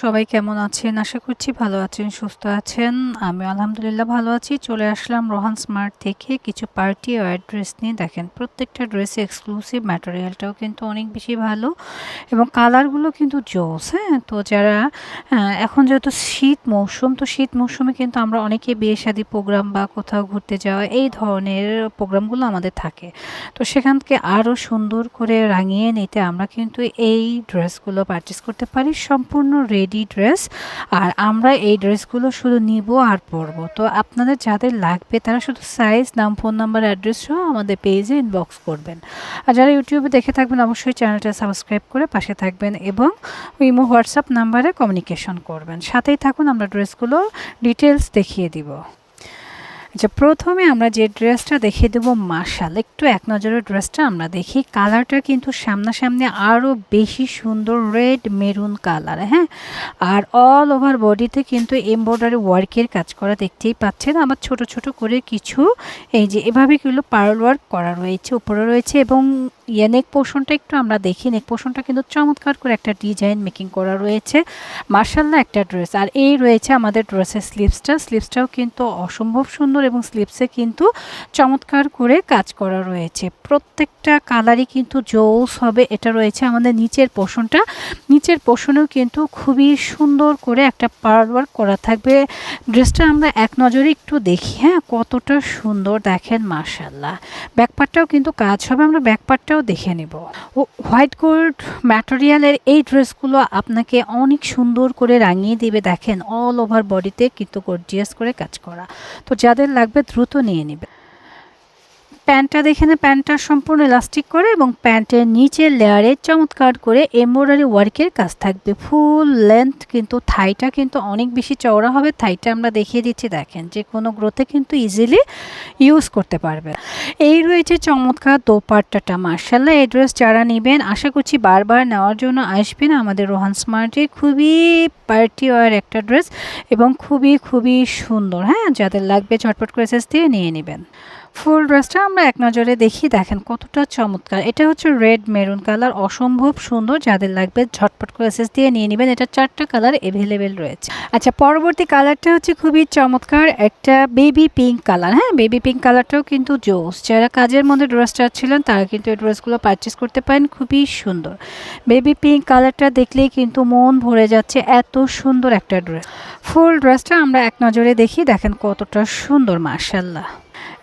সবাই কেমন আছেন? আশা করছি ভালো আছেন সুস্থ আছেন। আমি আলহামদুলিল্লাহ ভালো আছি। চলে আসলাম রোহান স্মার্ট থেকে কিছু পার্টি ওয়ার ড্রেস নিয়ে। দেখেন প্রত্যেকটা ড্রেসে এক্সক্লুসিভ ম্যাটেরিয়ালটাও কিন্তু অনেক বেশি ভালো এবং কালারগুলো কিন্তু জোস হ্যাঁ? তো যারা আহ, এখন যেহেতু শীত মৌসুম তো শীত মৌসুমে কিন্তু আমরা অনেকে বিয়ে শাদী প্রোগ্রাম বা কোথাও ঘুরতে যাওয়া এই ধরনের প্রোগ্রামগুলো আমাদের থাকে। তো সেখান থেকে আরও সুন্দর করে রাঙিয়ে নিতে আমরা কিন্তু এই ড্রেসগুলো পারচেস করতে পারি। সম্পূর্ণ রেডি ড্রেস, আর আমরা এই ড্রেসগুলো শুধু নিব আর পরব। তো আপনাদের যাদের লাগবে তারা শুধু সাইজ নাম ফোন নাম্বার অ্যাড্রেস সহ আমাদের পেজে ইনবক্স করবেন। আর যারা ইউটিউবে দেখে থাকবেন, অবশ্যই চ্যানেলটা সাবস্ক্রাইব করে পাশে থাকবেন এবং ইমো হোয়াটসঅ্যাপ নাম্বারে কমিউনিকেশন করবেন। সাথেই থাকুন, আমরা ড্রেসগুলো ডিটেলস দেখিয়ে দিব। আচ্ছা প্রথমে আমরা যে ড্রেসটা দেখে দেবো মার্শাল একটু এক নজরে ড্রেসটা আমরা দেখি। কালারটা কিন্তু সামনাসামনি আরও বেশি সুন্দর রেড মেরুন কালার হ্যাঁ? আর অল ওভার বডিতে কিন্তু এমব্রয়ডারি ওয়ার্কের কাজ করা দেখতেই পাচ্ছেন। আমার ছোট ছোট করে কিছু, এই যে এভাবে কিন্তু পার্ল ওয়ার্ক করা রয়েছে, উপরে রয়েছে এবং ইয়ে নেক পোর্শনটা একটু আমরা দেখি। নেক পোর্শনটা কিন্তু চমৎকার করে একটা ডিজাইন মেকিং করা রয়েছে। মার্শাল্লাহ একটা ড্রেস আর এই রয়েছে আমাদের ড্রেসের স্লিভসটা স্লিভসটাও কিন্তু অসম্ভব সুন্দর এবং স্লিভসে কিন্তু চমৎকার করে কাজ করা রয়েছে। প্রত্যেকটা কালারই কিন্তু জোস হবে। এটা রয়েছে আমাদের নিচের পোর্শনটা নিচের পোর্শনেও কিন্তু খুবই সুন্দর করে একটা পার্ল ওয়ার্ক করা থাকবে। ড্রেসটা আমরা এক নজরে একটু দেখি। হ্যাঁ কতটা সুন্দর দেখেন, মার্শাল্লাহ। ব্যাকপার্টটাও কিন্তু কাজ হবে। আমরা ব্যাকপার্টটাও দেখে নেব। হোয়াইট গোল্ড ম্যাটেরিয়ালের এই ড্রেসগুলো আপনাকে অনেক সুন্দর করে রাঙিয়ে দিবে, দেখেন অল ওভার বডিতে কিন্তু গর্জিয়াস করে কাজ করা। তো যাদের লাগবে দ্রুত নিয়ে নেবে। প্যান্টটা দেখে না, প্যান্টটা সম্পূর্ণ ইলাস্টিক করে এবং প্যান্টের নিচের লেয়ারে চমৎকার করে এমব্রয়ডারি ওয়ার্কের কাজ থাকবে। ফুল লেন্থ কিন্তু থাইটা কিন্তু অনেক বেশি চওড়া হবে। থাইটা আমরা দেখিয়ে দিচ্ছি, দেখেন, যে কোনো গ্রোথে কিন্তু ইজিলি ইউজ করতে পারবে। এই রয়েছে চমৎকার দোপাট্টাটা। মার্শাল্লাহ এই ড্রেস যারা নেবেন, আশা করছি বারবার নেওয়ার জন্য আসবেন। আমাদের রোহান স্মার্টে খুবই পার্টি ওয়ার একটা ড্রেস এবং খুবই খুবই সুন্দর হ্যাঁ? যাদের লাগবে ঝটপট করে শেষ দিয়ে নিয়ে নেবেন। ফুল ড্রেসটা আমরা এক নজরে দেখি, দেখেন কতটা চমৎকার। এটা হচ্ছে রেড মেরুন কালার, অসম্ভব সুন্দর, যাদের লাগবে ঝটপট করে এসএস দিয়ে নিয়ে নেবেন। এটা চারটা কালার এভেলেবেল রয়েছে। আচ্ছা পরবর্তী কালারটা হচ্ছে খুবই চমৎকার, একটা বেবি পিঙ্ক কালার। হ্যাঁ বেবি পিঙ্ক কালারটাও কিন্তু জোস। যারা কাজের মধ্যে ড্রেসটা ছিলেন, তারা কিন্তু এই ড্রেসগুলো পারচেস করতে পারেন, খুবই সুন্দর। বেবি পিঙ্ক কালারটা দেখলেই কিন্তু মন ভরে যাচ্ছে, এত সুন্দর একটা ড্রেস। ফুল ড্রেসটা আমরা এক নজরে দেখি, দেখেন কতটা সুন্দর মার্শাল্লাহ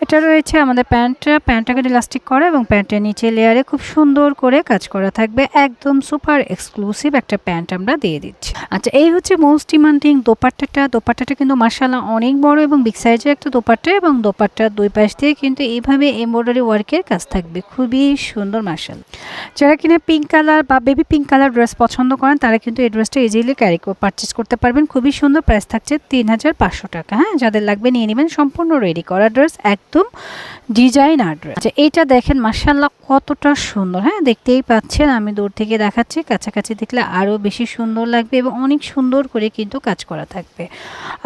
এটা রয়েছে আমাদের প্যান্টটা প্যান্টটাকে ইলাস্টিক করা এবং প্যান্টের নিচে লেয়ারে খুব সুন্দর করে কাজ করা থাকবে। একদম সুপার এক্সক্লুসিভ একটা প্যান্ট আমরা দিয়ে দিচ্ছি। আচ্ছা এই হচ্ছে মোস্ট ডিমান্ডিং দোপাট্টাটা। দোপাট্টাটা কিন্তু মার্শাল্লাহ অনেক বড় এবং বিগ সাইজের একটা দোপাট্টা এবং দোপাট্টার দুই পাশ দিয়ে কিন্তু এইভাবে এমব্রয়ডারি ওয়ার্কের কাজ থাকবে। খুবই সুন্দর মার্শাল যারা কিনা পিঙ্ক কালার বা বেবি পিঙ্ক কালার ড্রেস পছন্দ করেন, তারা কিন্তু এই ড্রেসটা ইজিলি ক্যারি পারচেস করতে পারবেন। খুবই সুন্দর প্রাইস থাকছে তিন হাজার পাঁচশো টাকা। হ্যাঁ যাদের লাগবে নিয়ে নেবেন। সম্পূর্ণ রেডি করা ড্রেস একদম ডিজাইন আর আচ্ছা এইটা দেখেন মার্শাল্লাহ কতটা সুন্দর। হ্যাঁ দেখতেই পাচ্ছেন, আমি দূর থেকে দেখাচ্ছি, কাছাকাছি দেখলে আরও বেশি সুন্দর লাগবে এবং অনেক সুন্দর করে কিন্তু কাজ করা থাকবে।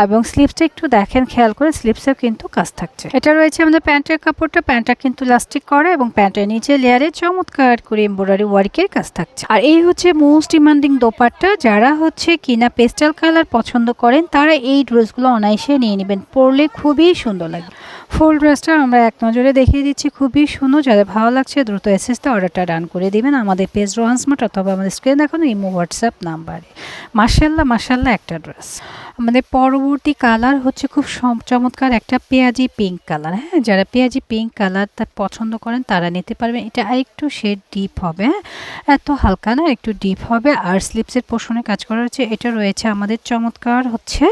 এবং স্লিপসটা একটু দেখেন, খেয়াল করে স্লিপসেও কিন্তু কাজ থাকছে। এটা রয়েছে আমাদের প্যান্টের কাপড়টা, প্যান্টটা কিন্তু ইলাস্টিক করা এবং প্যান্টের নিচে লেয়ারে চমৎকার করে এমব্রয়ডারি ওয়ার্কের কাজ থাকছে। আর এই হচ্ছে মোস্ট ডিমান্ডিং দোপাট্টা, যারা হচ্ছে কিনা পেস্টাল কালার পছন্দ করেন, তারা এই ড্রেসগুলো অনায়াসে নিয়ে নেবেন, পরলে খুবই সুন্দর লাগবে। ফুল ড্রেসটা আমরা এক নজরে দেখিয়ে দিচ্ছি। খুবই সুন্দর, যাদের ভালো লাগছে দ্রুত এসএসতে অর্ডারটা ডান করে দিবেন। আমাদের পেজ রোহান স্মার্ট অথবা আমাদের স্ক্রিনে দেখানো ইমো হোয়াটসঅ্যাপ নাম্বারে। মার্শাল্লাহ মার্শাল্লাহ একটা ড্রেস। আমাদের পরবর্তী কালার হচ্ছে খুব চমৎকার একটা পেঁয়াজি পিঙ্ক কালার। হ্যাঁ যারা পেঁয়াজি পিঙ্ক কালার তা পছন্দ করেন তারা নিতে পারবেন এটা আরেকটু শেড ডিপ হবে হ্যাঁ। এত হালকা না, একটু ডিপ হবে। আর স্লিপসের পোষণে কাজ করা হচ্ছে, এটা রয়েছে আমাদের চমৎকার হচ্ছে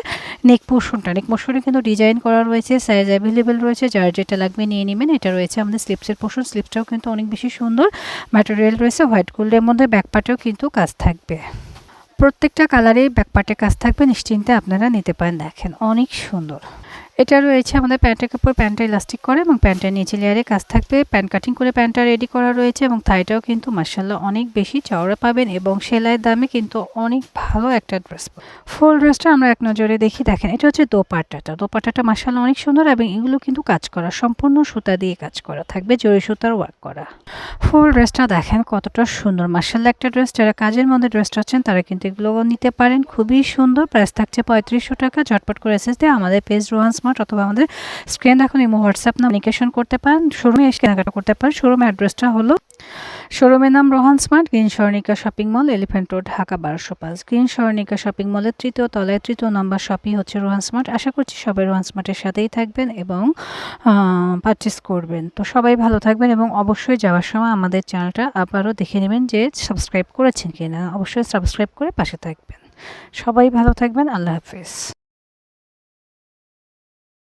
নেক পোর্শনটা নেক পোর্শনে কিন্তু ডিজাইন করা রয়েছে সাইজ অ্যাভেলেবেল রয়েছে, যার যেটা লাগবে নিয়ে নেবেন। এটা রয়েছে আমাদের স্লিপসের পোষণ স্লিপসটাও কিন্তু অনেক বেশি সুন্দর। ম্যাটেরিয়াল রয়েছে হোয়াইট গোল্ডের মধ্যে ব্যাকপার্টেও কিন্তু কাজ থাকবে। প্রত্যেকটা কালারে ব্যাকপার্টে কাজ থাকবে নিশ্চিন্তে আপনারা নিতে পারেন। দেখেন অনেক সুন্দর। এটা রয়েছে আমাদের প্যান্টের কাপড়, প্যান্টটা ইলাস্টিক করে এবং প্যান্টের নিচে লেয়ারে কাজ থাকবে। প্যান্ট কাটিং করে প্যান্টটা রেডি করা রয়েছে এবং থাইটাও কিন্তু মার্শাল্লাহ অনেক বেশি চওড়া পাবেন এবং সেলাইয়ের দামে কিন্তু অনেক ভালো একটা ড্রেস ফুল ড্রেসটা আমরা এক নজরে দেখি। দেখেন, এটা হচ্ছে দোপাট্টাটা। দোপাট্টাটা মার্শাল্লাহ অনেক সুন্দর এবং এগুলো কিন্তু কাজ করা, সম্পূর্ণ সুতা দিয়ে কাজ করা থাকবে জরি সুতার ওয়ার্ক করা। ফুল ড্রেসটা দেখেন কতটা সুন্দর। মার্শাল্লাহ একটা ড্রেস যারা কাজের মধ্যে ড্রেসটা আছেন তারা কিন্তু এগুলো নিতে পারেন। খুবই সুন্দর। প্রাইস থাকছে পঁয়ত্রিশশো টাকা। ঝটপট করে এসেছে আমাদের পেজ রোহান স্মার্ট অথবা আমাদের স্ক্রিন এখন ইমো, হোয়াটসঅ্যাপ নামিকেশন করতে পারেন। শোরুমে এসে কেনাকাটা করতে পারেন। শোরুমের অ্যাড্রেসটা হলো শোরুমের নাম Rohan Smart, Green Swarnika Shopping Mall, Elephant Road, Dhaka, বারোশো পাঁচ। গ্রিন স্বর্ণিকা শপিং মলের তৃতীয় তলায় তৃতীয় নম্বর শপই হচ্ছে রোহান স্মার্ট। আশা করছি সবাই রোহান স্মার্টের সাথেই থাকবেন এবং পারচেস করবেন। তো সবাই ভালো থাকবেন এবং অবশ্যই যাওয়ার সময় আমাদের চ্যানেলটা আবারও দেখে নেবেন যে সাবস্ক্রাইব করেছেন কিনা। অবশ্যই সাবস্ক্রাইব করে পাশে থাকবেন। সবাই ভালো থাকবেন। আল্লাহ হাফিজ।